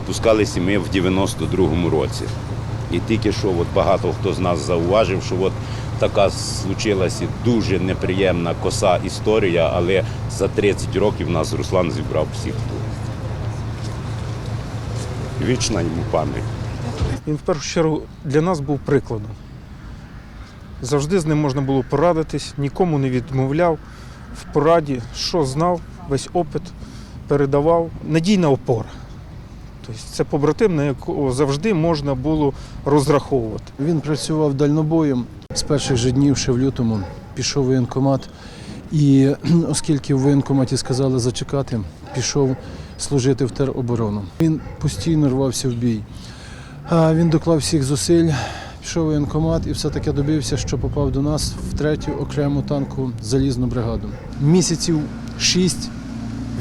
випускалися ми в 92-му році. І тільки що от багато хто з нас зауважив, що от така случилася дуже неприємна коса історія, але за 30 років нас Руслан зібрав всіх тут. Вічна йому пам'ять. Він в першу чергу для нас був прикладом. Завжди з ним можна було порадитись, нікому не відмовляв в пораді, що знав, весь опит передавав. Надійна опора. Тобто це побратим, на якого завжди можна було розраховувати. Він працював дальнобоєм з перших же днів, ще в лютому, пішов воєнкомат. І оскільки в воєнкоматі сказали зачекати, пішов служити в тероборону. Він постійно рвався в бій. Він доклав всіх зусиль, пішов воєнкомат і все-таки добився, що попав до нас в третю окрему танку залізну бригаду. Місяців шість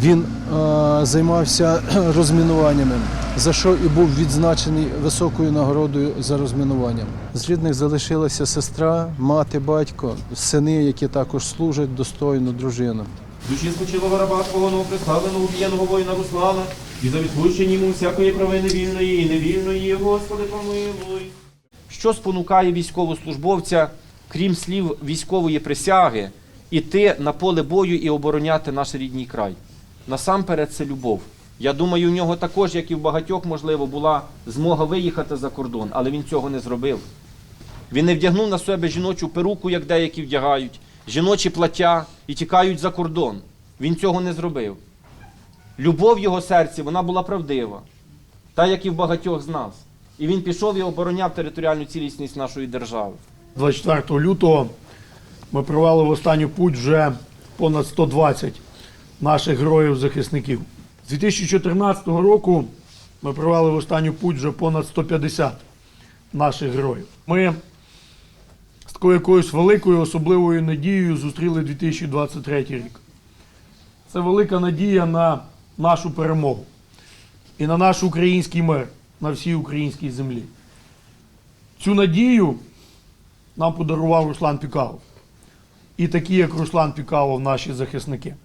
він е, займався розмінуваннями, за що і був відзначений високою нагородою за розмінування. З рідних залишилася сестра, мати, батько, сини, які також служать достойно, дружина. Душі спочилого раба Твого убієного воїна Руслана, і за відпущення йому всякої провини вільної і невільної, Господи, помилуй. Що спонукає військовослужбовця, крім слів військової присяги, іти на поле бою і обороняти наш рідний край? Насамперед, це любов. Я думаю, у нього також, як і в багатьох, можливо, була змога виїхати за кордон, але він цього не зробив. Він не вдягнув на себе жіночу перуку, як деякі вдягають, жіночі плаття і тікають за кордон. Він цього не зробив. Любов в його серці вона була правдива, та як і в багатьох з нас. І він пішов і обороняв територіальну цілісність нашої держави. 24 лютого ми провели в останню путь вже понад 120 наших героїв-захисників. З 2014 року ми провели в останню путь вже понад 150 наших героїв. Ми з такою якоюсь великою особливою надією зустріли 2023 рік. Це велика надія на нашу перемогу і на наш український мир на всій українській землі. Цю надію нам подарував Руслан Пікалов. І такі, як Руслан Пікалов, наші захисники.